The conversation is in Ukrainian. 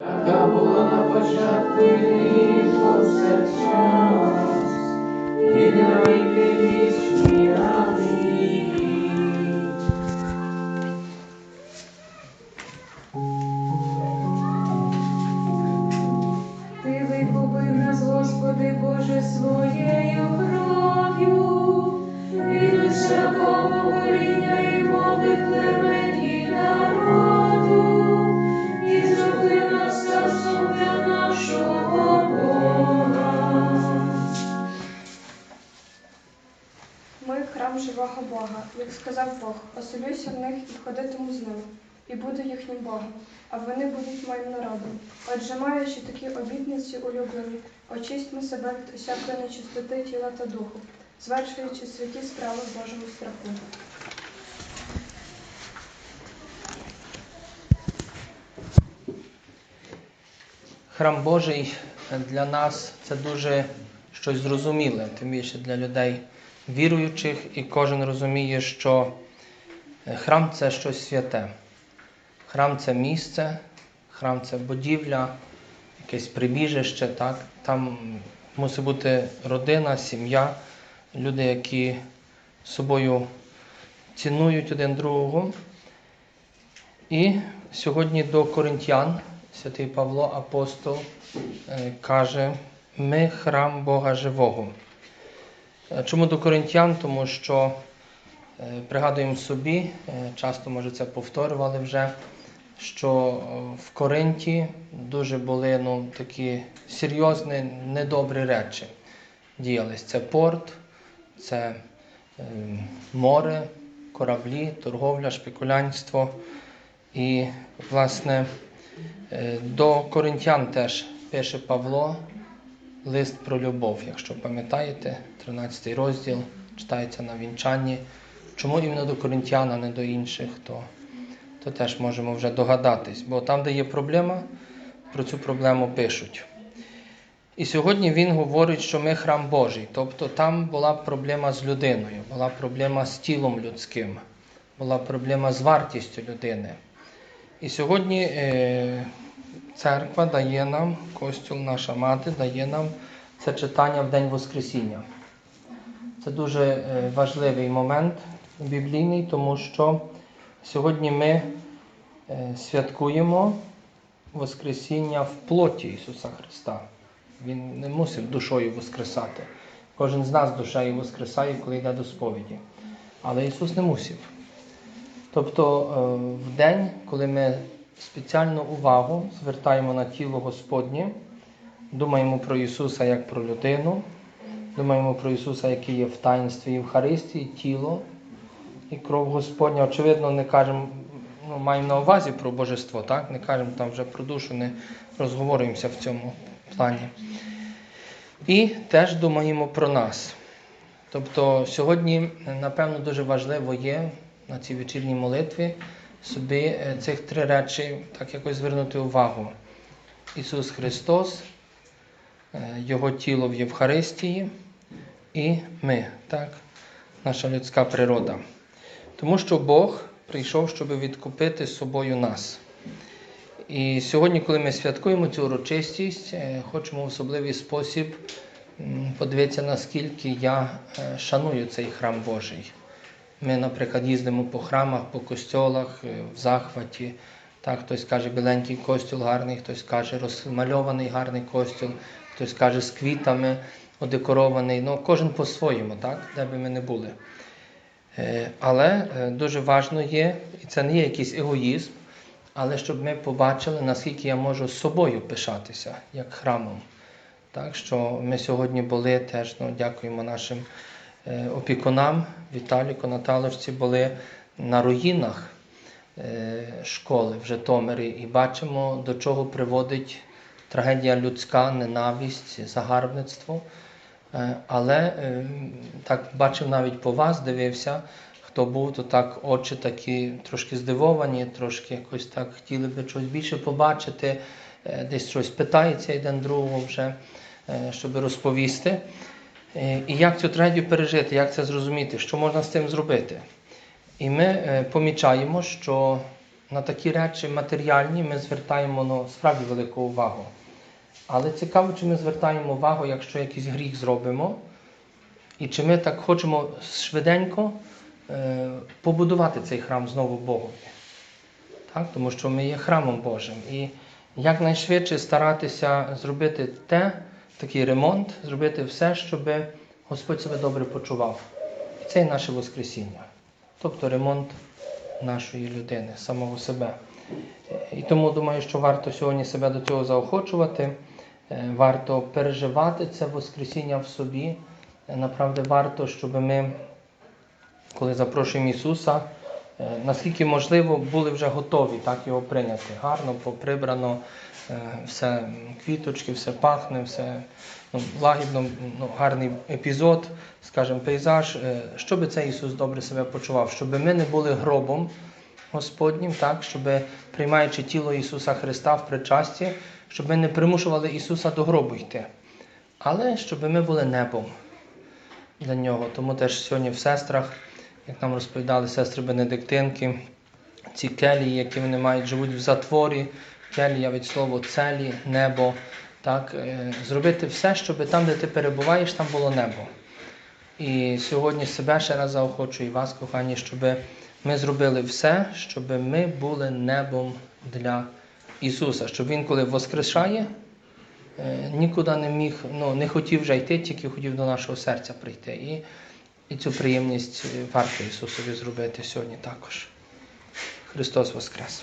яка була на початку і повсякчас, і на віки вічні. Амінь. Храм живого Бога, як сказав Бог, оселюся в них і ходитиму з ними, і буду їхнім Богом, а вони будуть моїм народом. Отже, маючи такі обітниці улюблені, очистьмо себе від усякої нечистоти тіла та духу, звершуючи святі справи в Божому страху. Храм Божий для нас це дуже щось зрозуміле, тим більше для людей віруючих, і кожен розуміє, що храм це щось святе. Храм це місце, храм це будівля, якесь прибіжище. Так? Там мусить бути родина, сім'я, люди, які собою цінують один другого. І сьогодні до коринтян святий Павло Апостол е, каже: ми храм Бога живого. Е, Чому до коринтян? Тому що е, пригадуємо собі, е, часто може це повторювали вже, що в Коринті дуже були ну, такі серйозні, недобрі речі. Діялись. Це порт, це море, кораблі, торговля, шпекулянство. І, власне, до коринтян теж пише Павло лист про любов, якщо пам'ятаєте, 13 розділ читається на вінчанні. Чому іменно до коринтян, а не до інших, то, то теж можемо вже догадатись. Бо там, де є проблема, про цю проблему пишуть. І сьогодні він говорить, що ми храм Божий. Тобто там була проблема з людиною, була проблема з тілом людським, була проблема з вартістю людини. І сьогодні е, церква дає нам, Костюл, наша мати, дає нам це читання в День Воскресіння. Це дуже е, важливий момент біблійний, тому що сьогодні ми е, святкуємо Воскресіння в плоті Ісуса Христа. Він не мусив душою воскресати. Кожен з нас душею воскресає, коли йде до сповіді. Але Ісус не мусив. Тобто е, в день, коли ми спеціальну увагу звертаємо на тіло Господнє, думаємо про Ісуса як про людину, думаємо про Ісуса, який є в таїнстві Євхаристії, тіло і кров Господня. Очевидно, не кажемо, ну, маємо на увазі про божество, так? не кажемо там вже про душу, не розговорюємося в цьому плані. І теж думаємо про нас. Тобто сьогодні, напевно, дуже важливо є на цій вечірній молитві собі е, цих три речі так якось звернути увагу. Ісус Христос, е, Його тіло в Євхаристії і ми, так, наша людська природа. Тому що Бог прийшов, щоб відкупити з собою нас. І сьогодні, коли ми святкуємо цю урочистість, е, хочемо в особливий спосіб подивитися, наскільки я шаную цей храм Божий. Ми, наприклад, їздимо по храмах, по костьолах е, в захваті. Так, хтось каже, біленький костюл гарний, хтось каже, розмальований гарний костюл, хтось каже з квітами одекорований. Ну, кожен по-своєму, так, де би ми не були. Е, Але е, дуже важливо є, і це не є якийсь егоїзм, але щоб ми побачили, наскільки я можу з собою пишатися, як храмом. Так, що ми сьогодні були теж, ну, дякуємо нашим опікунам, Віталіку, Наталочці, були на руїнах е, школи в Житомирі і бачимо, до чого приводить трагедія людська, ненависть, загарбництво. Е, Але е, так бачив навіть по вас, дивився, хто був, то так очі такі трошки здивовані, трошки якось так хотіли би щось більше побачити, е, десь щось питається один другого вже, е, щоб розповісти. Е, І як цю трагедію пережити, як це зрозуміти, що можна з цим зробити. І ми е, помічаємо, що на такі речі матеріальні ми звертаємо ну, справді велику увагу. Але цікаво, чи ми звертаємо увагу, якщо якийсь гріх зробимо, і чи ми так хочемо швиденько е, побудувати цей храм знову Богові. Так? Тому що ми є храмом Божим. І якнайшвидше старатися зробити те, такий ремонт, зробити все, щоб Господь себе добре почував. І це і наше Воскресіння. Тобто ремонт нашої людини, самого себе. І тому думаю, що варто сьогодні себе до цього заохочувати, е, варто переживати це Воскресіння в собі. Е, Направді варто, щоб ми, коли запрошуємо Ісуса, наскільки можливо, були вже готові так його прийняти. Гарно, поприбрано, е, все квіточки, все пахне, все ну, лагідно, ну, гарний епізод, скажімо, пейзаж, е, щоб цей Ісус добре себе почував, щоб ми не були гробом Господнім, так, щоб приймаючи тіло Ісуса Христа в причасті, щоб ми не примушували Ісуса до гробу йти, але щоб ми були небом для Нього. Тому теж сьогодні в сестрах, як нам розповідали сестри Бенедиктинки, ці келії, які вони мають, живуть в затворі, келія від слова целі, небо. Так, е, зробити все, щоб там, де ти перебуваєш, там було небо. І сьогодні себе ще раз заохочую і вас, кохані, щоб ми зробили все, щоб ми були небом для Ісуса, щоб Він, коли воскрешає, е, нікуди не міг, ну, не хотів вже йти, тільки хотів до нашого серця прийти. І, і цю приємність варто Ісусові зробити сьогодні також. Христос Воскрес!